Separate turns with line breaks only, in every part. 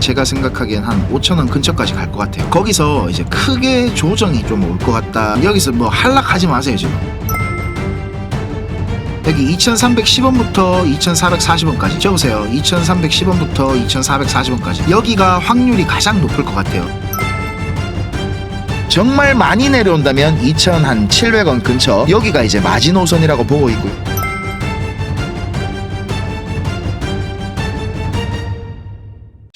제가 생각하기엔 한 5천원 근처까지 갈 것 같아요. 거기서 이제 크게 조정이 좀 올 것 같다. 여기서 뭐 한락하지 마세요 지금. 여기 2310원부터 2440원까지 적으세요. 2310원부터 2440원까지. 여기가 확률이 가장 높을 것 같아요. 정말 많이 내려온다면 2,700원 근처. 여기가 이제 마지노선이라고 보고 있고요.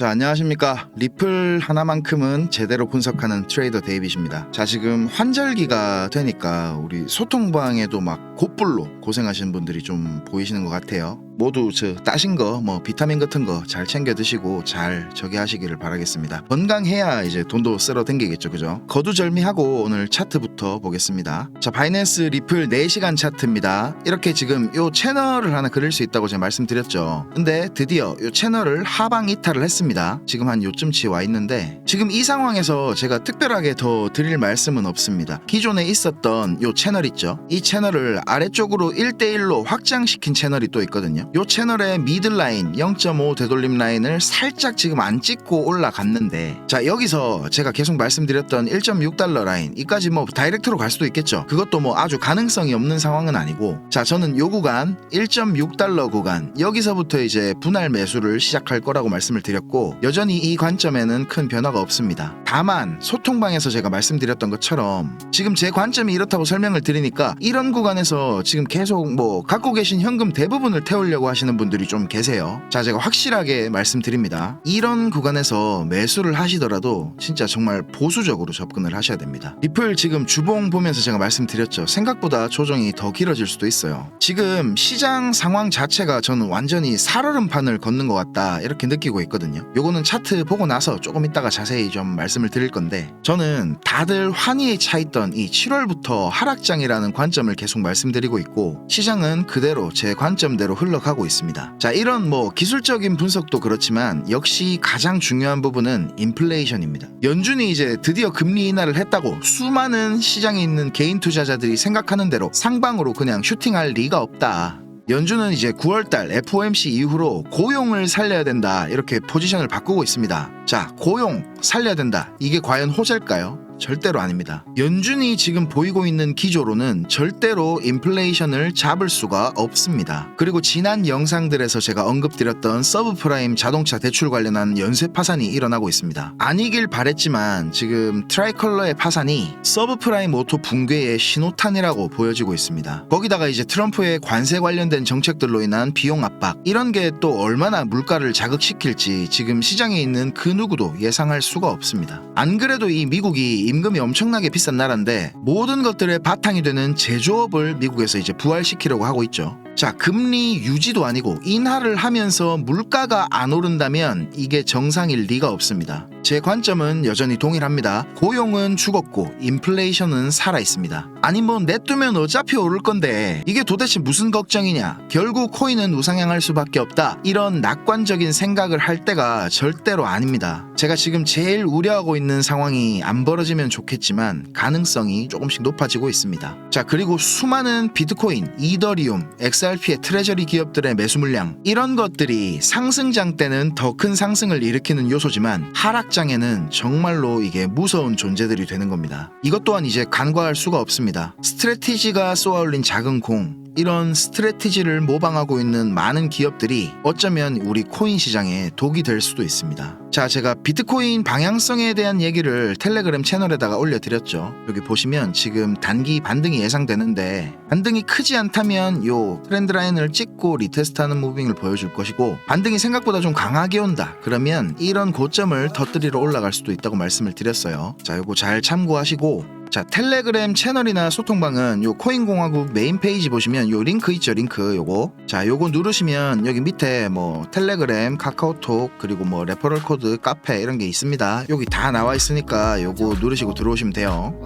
자, 안녕하십니까. 리플 하나만큼은 제대로 분석하는 트레이더 데이빗입니다. 자, 지금 환절기가 되니까 우리 소통방에도 막 곧불로 고생하시는 분들이 좀 보이시는 것 같아요. 모두 저 따신 거, 뭐 비타민 같은 거 잘 챙겨 드시고 잘 저기 하시기를 바라겠습니다. 건강해야 이제 돈도 쓸어 댕기겠죠, 그죠? 거두절미하고 오늘 차트부터 보겠습니다. 자, 바이낸스 리플 4시간 차트입니다. 이렇게 지금 요 채널을 하나 그릴 수 있다고 제가 말씀드렸죠. 근데 드디어 요 채널을 하방 이탈을 했습니다. 지금 한 요쯤치 와 있는데 지금 이 상황에서 제가 특별하게 더 드릴 말씀은 없습니다. 기존에 있었던 요 채널 있죠. 이 채널을 아래쪽으로 1대1로 확장시킨 채널이 또 있거든요. 요 채널의 미들 라인 0.5 되돌림 라인을 살짝 지금 안 찍고 올라갔는데 자 여기서 제가 계속 말씀드렸던 1.6달러 라인 이까지 뭐 다이렉트로 갈 수도 있겠죠. 그것도 뭐 아주 가능성이 없는 상황은 아니고 자 저는 요 구간 1.6달러 구간 여기서부터 이제 분할 매수를 시작할 거라고 말씀을 드렸고 여전히 이 관점에는 큰 변화가 없습니다. 다만 소통방에서 제가 말씀드렸던 것처럼 지금 제 관점이 이렇다고 설명을 드리니까 이런 구간에서 지금 계속 뭐 갖고 계신 현금 대부분을 태우려 고 하시는 분들이 좀 계세요. 자 제가 확실하게 말씀드립니다. 이런 구간에서 매수를 하시더라도 진짜 정말 보수적으로 접근을 하셔야 됩니다. 리플 지금 주봉 보면서 제가 말씀드렸죠. 생각보다 조정이 더 길어질 수도 있어요. 지금 시장 상황 자체가 저는 완전히 살얼음판을 걷는 것 같다 이렇게 느끼고 있거든요. 요거는 차트 보고 나서 조금 이따가 자세히 좀 말씀을 드릴 건데 저는 다들 환희에 차 있던 이 7월부터 하락장이라는 관점을 계속 말씀드리고 있고 시장은 그대로 제 관점대로 흘러 가고 있습니다. 자 이런 뭐 기술적인 분석도 그렇지만 역시 가장 중요한 부분은 인플레이션입니다. 연준이 이제 드디어 금리 인하를 했다고 수많은 시장에 있는 개인 투자자들이 생각하는 대로 상방으로 그냥 슈팅할 리가 없다. 연준은 이제 9월달 FOMC 이후로 고용을 살려야 된다 이렇게 포지션을 바꾸고 있습니다. 자 고용 살려야 된다 이게 과연 호재일까요? 절대로 아닙니다. 연준이 지금 보이고 있는 기조로는 절대로 인플레이션을 잡을 수가 없습니다. 그리고 지난 영상들에서 제가 언급드렸던 서브프라임 자동차 대출 관련한 연쇄 파산이 일어나고 있습니다. 아니길 바랬지만 지금 트라이컬러의 파산이 서브프라임 오토 붕괴의 신호탄이라고 보여지고 있습니다. 거기다가 이제 트럼프의 관세 관련된 정책들로 인한 비용 압박 이런 게 또 얼마나 물가를 자극시킬지 지금 시장에 있는 그 누구도 예상할 수가 없습니다. 안 그래도 이 미국이 임금이 엄청나게 비싼 나라인데 모든 것들의 바탕이 되는 제조업을 미국에서 이제 부활시키려고 하고 있죠. 자, 금리 유지도 아니고 인하를 하면서 물가가 안 오른다면 이게 정상일 리가 없습니다. 제 관점은 여전히 동일합니다. 고용은 죽었고 인플레이션은 살아 있습니다. 아니 뭐 냅두면 어차피 오를 건데 이게 도대체 무슨 걱정이냐? 결국 코인은 우상향할 수밖에 없다. 이런 낙관적인 생각을 할 때가 절대로 아닙니다. 제가 지금 제일 우려하고 있는 상황이 안 벌어지면 좋겠지만 가능성이 조금씩 높아지고 있습니다. 자, 그리고 수많은 비트코인, 이더리움, XRP의 트레저리 기업들의 매수 물량 이런 것들이 상승장 때는 더 큰 상승을 일으키는 요소지만 하락 장에는 정말로 이게 무서운 존재들이 되는 겁니다. 이것 또한 이제 간과할 수가 없습니다. 스트레티지가 쏘아올린 작은 공 이런 스트레티지를 모방하고 있는 많은 기업들이 어쩌면 우리 코인 시장에 독이 될 수도 있습니다. 자, 제가 비트코인 방향성에 대한 얘기를 텔레그램 채널에다가 올려드렸죠. 여기 보시면 지금 단기 반등이 예상되는데 반등이 크지 않다면 요 트렌드 라인을 찍고 리테스트하는 무빙을 보여줄 것이고 반등이 생각보다 좀 강하게 온다. 그러면 이런 고점을 터뜨리러 올라갈 수도 있다고 말씀을 드렸어요. 자, 요거 잘 참고하시고 자 텔레그램 채널이나 소통방은 요 코인공화국 메인 페이지 보시면 요 링크 있죠 링크. 요거. 자 요거 누르시면 여기 밑에 뭐 텔레그램 카카오톡 그리고 뭐 레퍼럴 코드 카페 이런 게 있습니다. 여기 다 나와 있으니까 요거 누르시고 들어오시면 돼요?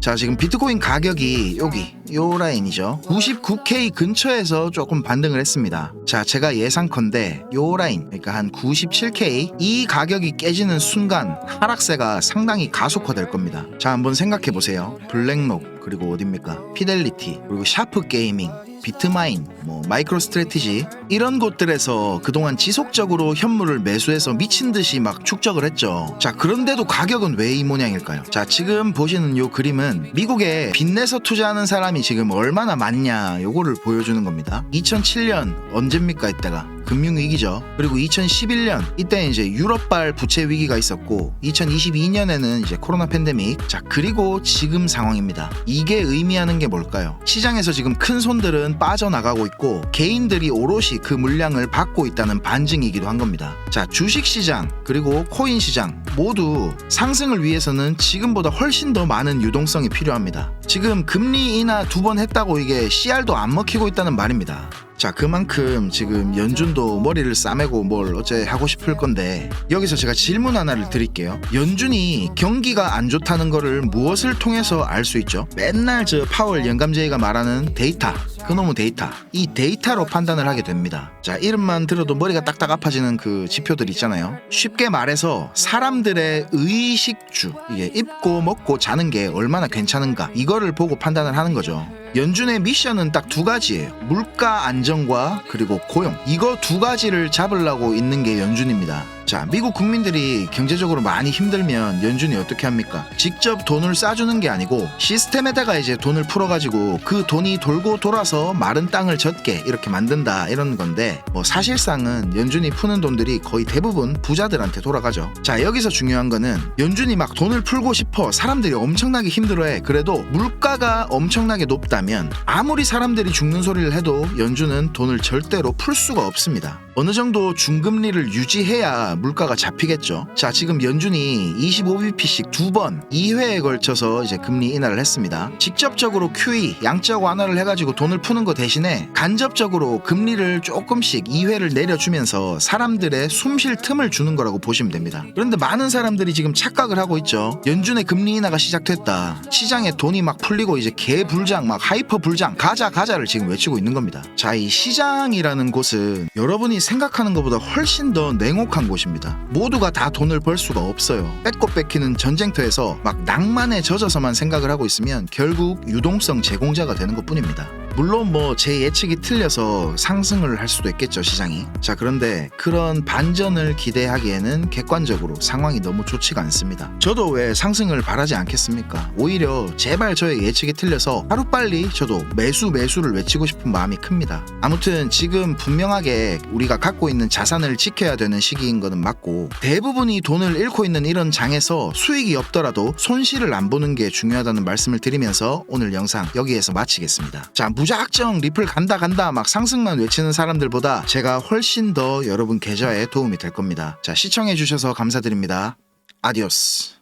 자 지금 비트코인 가격이 여기 요 라인이죠. 99K 근처에서 조금 반등을 했습니다 자 제가 예상컨대 요 라인 그러니까 한 97K 이 가격이 깨지는 순간 하락세가 상당히 가속화될 겁니다 자 한번 생각해 보세요 블랙록 그리고 어딥니까 피델리티 그리고 샤프 게이밍 비트마인, 뭐 마이크로 스트래티지 이런 곳들에서 그동안 지속적으로 현물을 매수해서 미친 듯이 막 축적을 했죠. 자 그런데도 가격은 왜 이 모양일까요? 자 지금 보시는 요 그림은 미국에 빚내서 투자하는 사람이 지금 얼마나 많냐 요거를 보여주는 겁니다. 2007년 언제 입니까 이때가? 금융위기죠. 그리고 2011년 이때 이제 유럽발 부채 위기가 있었고 2022년에는 이제 코로나 팬데믹. 자 그리고 지금 상황입니다. 이게 의미하는 게 뭘까요? 시장에서 지금 큰 손들은 빠져나가고 있고 개인들이 오롯이 그 물량을 받고 있다는 반증이기도 한 겁니다. 자 주식 시장 그리고 코인 시장 모두 상승을 위해서는 지금보다 훨씬 더 많은 유동성이 필요합니다. 지금 금리 인하 두 번 했다고 이게 CR도 안 먹히고 있다는 말입니다. 자 그만큼 지금 연준도 머리를 싸매고 뭘 어째 하고 싶을 건데 여기서 제가 질문 하나를 드릴게요. 연준이 경기가 안 좋다는 거를 무엇을 통해서 알 수 있죠? 맨날 저 파월 영감제이가 말하는 데이터 그놈의 데이터 이 데이터로 판단을 하게 됩니다 자 이름만 들어도 머리가 딱딱 아파지는 그 지표들 있잖아요 쉽게 말해서 사람들의 의식주 이게 입고 먹고 자는 게 얼마나 괜찮은가 이거를 보고 판단을 하는 거죠 연준의 미션은 딱 두 가지예요. 물가 안정과 그리고 고용. 이거 두 가지를 잡으려고 있는 게 연준입니다. 자, 미국 국민들이 경제적으로 많이 힘들면 연준이 어떻게 합니까? 직접 돈을 싸주는 게 아니고 시스템에다가 이제 돈을 풀어가지고 그 돈이 돌고 돌아서 마른 땅을 젖게 이렇게 만든다 이런 건데 뭐 사실상은 연준이 푸는 돈들이 거의 대부분 부자들한테 돌아가죠. 자, 여기서 중요한 거는 연준이 막 돈을 풀고 싶어 사람들이 엄청나게 힘들어해. 그래도 물가가 엄청나게 높다면 아무리 사람들이 죽는 소리를 해도 연준은 돈을 절대로 풀 수가 없습니다. 어느 정도 중금리를 유지해야 물가가 잡히겠죠. 자, 지금 연준이 25bp씩 두 번 2회에 걸쳐서 이제 금리 인하를 했습니다. 직접적으로 QE 양적 완화를 해가지고 돈을 푸는 거 대신에 간접적으로 금리를 조금씩 2회를 내려주면서 사람들의 숨 쉴 틈을 주는 거라고 보시면 됩니다. 그런데 많은 사람들이 지금 착각을 하고 있죠. 연준의 금리 인하가 시작됐다. 시장에 돈이 막 풀리고 이제 개불장 막 하이퍼 불장 가자 가자를 지금 외치고 있는 겁니다. 자, 이 시장이라는 곳은 여러분이 생각하는 것보다 훨씬 더 냉혹한 곳 입니다. 모두가 다 돈을 벌 수가 없어요. 뺏고 뺏기는 전쟁터에서 막 낭만에 젖어서만 생각을 하고 있으면 결국 유동성 제공자가 되는 것 뿐입니다. 물론 뭐 제 예측이 틀려서 상승을 할 수도 있겠죠 시장이. 자 그런데 그런 반전을 기대하기에는 객관적으로 상황이 너무 좋지가 않습니다. 저도 왜 상승을 바라지 않겠습니까? 오히려 제발 저의 예측이 틀려서 하루빨리 저도 매수 매수를 외치고 싶은 마음이 큽니다. 아무튼 지금 분명하게 우리가 갖고 있는 자산을 지켜야 되는 시기인 거는 맞고 대부분이 돈을 잃고 있는 이런 장에서 수익이 없더라도 손실을 안 보는 게 중요하다는 말씀을 드리면서 오늘 영상 여기에서 마치겠습니다. 자 무작정 리플 간다 간다 막 상승만 외치는 사람들보다 제가 훨씬 더 여러분 계좌에 도움이 될 겁니다. 자 시청해 주셔서 감사드립니다. 아디오스.